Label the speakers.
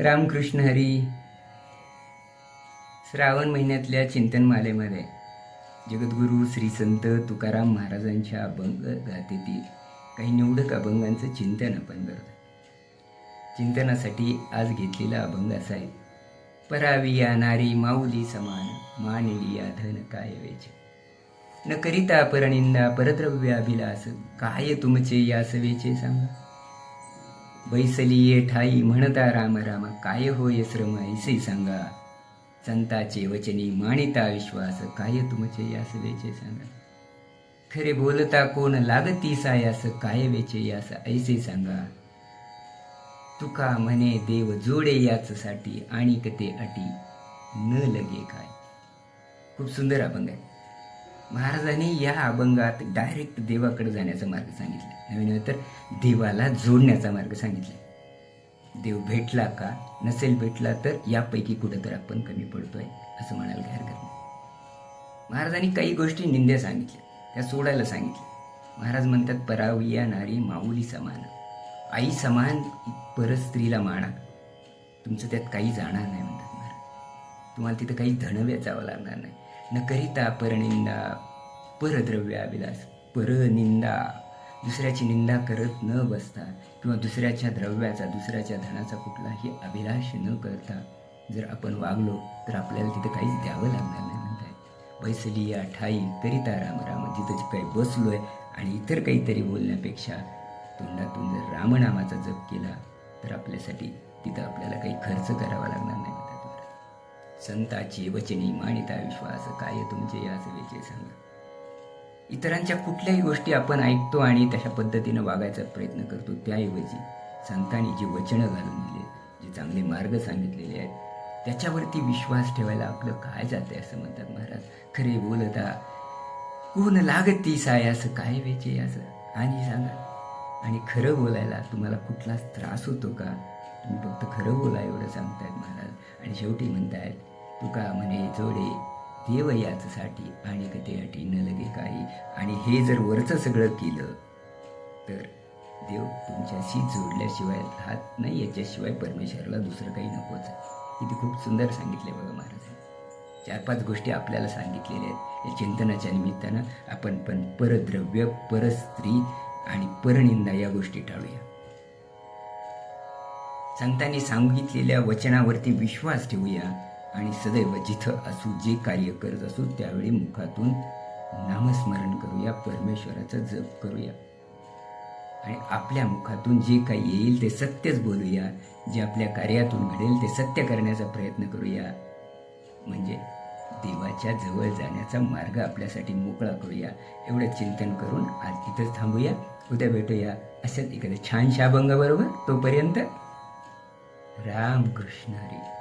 Speaker 1: रामकृष्ण हरी श्रावण महिन्यातल्या चिंतनमालेमध्ये जगद्गुरू श्री संत तुकाराम महाराजांच्या अभंग गाथेतील काही निवडक अभंगांचं चिंतन आपण करतो. चिंतनासाठी आज घेतलेला अभंग असा आहे परावी या नारी माऊली समान मानली या धन काय वेचे. न करिता परनिंदा परद्रव्य अभिलास काय तुमचे या सवेचे सांगा. बैसली ये ठाई म्हणता राम राम काय होय श्रम ऐसे सांगा? संताचे वचनी मानिता विश्वास काय तुमचे यास वेचे सांगा? खरे बोलता कोण लागती सायास काय वेचे यास ऐसे सांगा? तुका म्हणे देव जोडे याच साठी आणि ते अटी न लगे काय? खूप सुंदर अभंग आहे. महाराजांनी या अभंगात डायरेक्ट देवाकडे जाण्याचा मार्ग सांगितला. नवीन तर देवाला जोडण्याचा मार्ग सांगितला. देव भेटला का नसेल भेटला तर यापैकी कुठं तर आपण कमी पडतोय असं म्हणायला काही हरकत नाही महाराजांनी काही गोष्टी निंद्या सांगितल्या. त्या सोडायला सांगितल्या. महाराज म्हणतात पराविया नारी माऊली समान. आई समान परस्त्रीला माना तुमचं त्यात काही जाणार नाही म्हणतात महाराज. तुम्हाला तिथं काही धन जावं लागणार नाही. न करिता परनिंदा परद्रव्य अभिलास परनिंदा. दुसऱ्याची निंदा करत न बसता किंवा दुसऱ्याच्या द्रव्याचा दुसऱ्याच्या धनाचा कुठलाही अभिलाष न करता जर आपण वागलो तर आपल्याला तिथं काहीच द्यावं लागणार नाही म्हणताय बैसली या ठाई करिता राम राम जिथं काही बसलो आहे आणि इतर काहीतरी बोलण्यापेक्षा तोंडातून जर रामनामाचा जप केला तर आपल्यासाठी तिथं आपल्याला काही खर्च करावा लागणार संताची वचनी मानिता विश्वास काय तुमचे या सेवेचे सांगा. इतरांच्या कुठल्याही गोष्टी आपण ऐकतो आणि तशा पद्धतीनं वागायचा प्रयत्न करतो त्याऐवजी संतांनी जी वचनं घालून दिले जे चांगले मार्ग सांगितलेले आहेत त्याच्यावरती विश्वास ठेवायला आपलं काय जाते असं म्हणतात महाराज. खरे बोलता कोण लागती असं काय वेचे असं आणि सांगा. आणि खरं बोलायला तुम्हाला कुठलाच त्रास होतो का? तुम्ही फक्त खरं बोला एवढं सांगतायत महाराज. आणि शेवटी म्हणतायत तुका म्हणे जोडे देव याचसाठी आणि कधी अटी न लगे काही. आणि हे जर वरचं सगळं केलं तर देव तुमच्याशी जोडल्याशिवाय राहत नाही याच्याशिवाय परमेश्वराला दुसरं काही नकोच. इथे किती खूप सुंदर सांगितले बघा महाराजांनी. चार पाच गोष्टी आपल्याला सांगितलेल्या आहेत. या चिंतनाच्या निमित्तानं आपण पण परद्रव्य परस्त्री आणि परनिंदा या गोष्टी टाळूया. संतांनी सांगितलेल्या वचनावरती विश्वास ठेवूया. आणि सदैव जिथं असू जे कार्य करत असू त्यावेळी मुखातून नामस्मरण करूया परमेश्वराचा जप करूया. आणि आपल्या मुखातून जे काही येईल ते सत्यच बोलूया जे आपल्या कार्यातून घडेल ते सत्य करण्याचा प्रयत्न करूया. म्हणजे देवाच्या जवळ जाण्याचा मार्ग आपल्यासाठी मोकळा करूया. एवढं चिंतन करून आज इथंच थांबूया उद्या भेटूया. अशाच एखाद्या छानशा अभंगाबरोबर तोपर्यंत रामकृष्ण हरी.